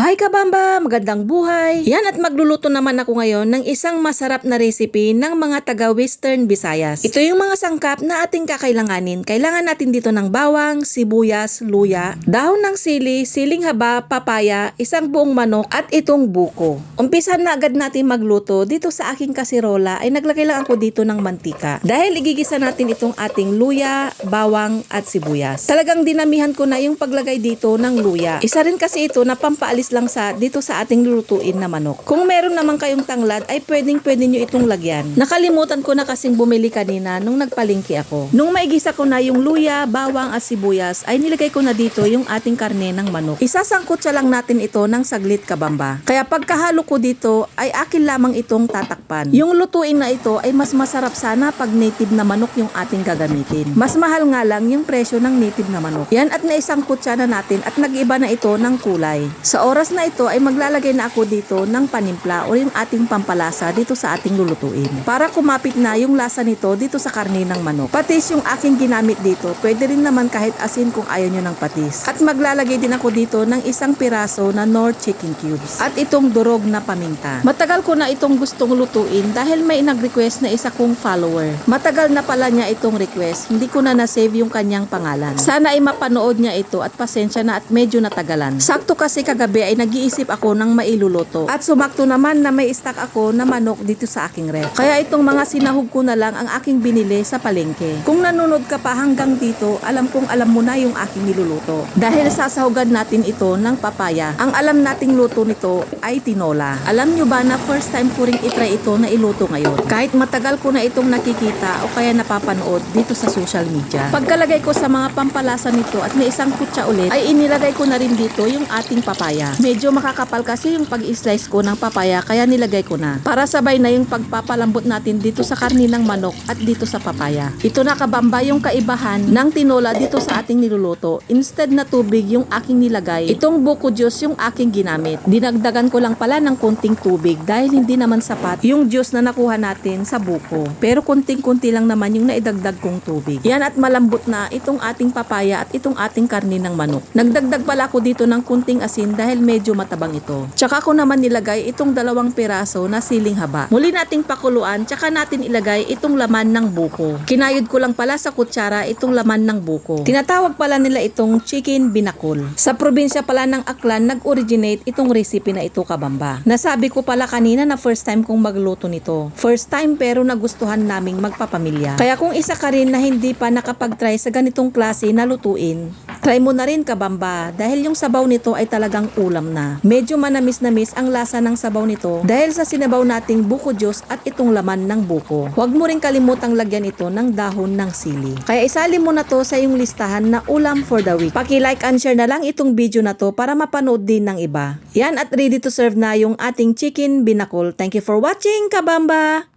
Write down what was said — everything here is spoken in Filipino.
Hi kabamba! Magandang buhay! Yan at magluluto naman ako ngayon ng isang masarap na recipe ng mga taga Western Visayas. Ito yung mga sangkap na ating kakailanganin. Kailangan natin dito ng bawang, sibuyas, luya, dahon ng sili, siling haba, papaya, isang buong manok at itong buko. Umpisan na agad natin magluto. Dito sa aking kasirola ay naglagay lang ako dito ng mantika. Dahil igigisa natin itong ating luya, bawang at sibuyas. Talagang dinamihan ko na yung paglagay dito ng luya. Isa rin kasi ito na pampaalis lang sa dito sa ating lulutuin na manok. Kung meron naman kayong tanglad ay pwedeng pwede nyo itong lagyan. Nakalimutan ko na kasing bumili kanina nung nagpalingki ako. Nung maigisa ko na yung luya, bawang at sibuyas ay nilagay ko na dito yung ating karne ng manok. Isasangkot siya lang natin ito ng saglit kabamba. Kaya pagkahalo ko dito ay akin lamang itong tatakpan. Yung lutuin na ito ay mas masarap sana pag native na manok yung ating gagamitin. Mas mahal nga lang yung presyo ng native na manok. Yan at naisangkot siya na natin at nag-iba na ito ng kulay. Sa oras na ito ay maglalagay na ako dito ng panimpla o yung ating pampalasa dito sa ating lulutuin. Para kumapit na yung lasa nito dito sa karne ng manok. Patis yung aking ginamit dito. Pwede rin naman kahit asin kung ayaw nyo ng patis. At maglalagay din ako dito ng isang piraso na Nor chicken cubes. At itong durog na paminta. Matagal ko na itong gustong lutuin dahil may nag-request na isa kong follower. Matagal na pala niya itong request. Hindi ko na na-save yung kanyang pangalan. Sana ay mapanood niya ito at pasensya na at medyo natagalan. Sakto kasi kagabi ay nag-iisip ako ng mailuluto. At sumakto naman na may stock ako na manok dito sa aking ref. Kaya itong mga sinahog ko na lang ang aking binili sa palengke. Kung nanonood ka pa hanggang dito, alam kong alam mo na yung aking niluluto. Dahil sasahugan natin ito ng papaya. Ang alam nating luto nito ay tinola. Alam nyo ba na first time ko ring itry ito na iluto ngayon? Kahit matagal ko na itong nakikita o kaya napapanood dito sa social media. Pagkalagay ko sa mga pampalasa nito at may isang kutsa ulit, ay inilagay ko na rin dito yung ating papaya. Medyo makakapal kasi yung pag-slice ko ng papaya kaya nilagay ko na. Para sabay na yung pagpapalambot natin dito sa karni ng manok at dito sa papaya. Ito na kabamba yung kaibahan ng tinola dito sa ating niluluto. Instead na tubig yung aking nilagay, itong buko juice yung aking ginamit. Dinagdagan ko lang pala ng konting tubig dahil hindi naman sapat yung juice na nakuha natin sa buko. Pero konting-kunti lang naman yung naidagdag kong tubig. Yan at malambot na itong ating papaya at itong ating karni ng manok. Nagdagdag pala ako dito ng kunting asin dahil medyo matabang ito. Tsaka ko naman nilagay itong dalawang piraso na siling haba. Muli nating pakuluan, tsaka natin ilagay itong laman ng buko. Kinayod ko lang pala sa kutsara itong laman ng buko. Tinatawag pala nila itong chicken binakol. Sa probinsya pala ng Aklan nag-originate itong recipe na ito kabamba. Nasabi ko pala kanina na first time kong magluto nito. First time pero nagustuhan naming magpapamilya. Kaya kung isa ka rin na hindi pa nakapag-try sa ganitong klase na lutuin, Try mo na rin kabamba dahil yung sabaw nito ay talagang ulam na. Medyo manamis-namis ang lasa ng sabaw nito dahil sa sinabaw nating buko juice at itong laman ng buko. Huwag mo rin kalimutang lagyan ito ng dahon ng sili. Kaya isali mo na to sa iyong listahan na ulam for the week. Paki-like and share na lang itong video na to para mapanood din ng iba. Yan at ready to serve na yung ating chicken binakol. Thank you for watching kabamba!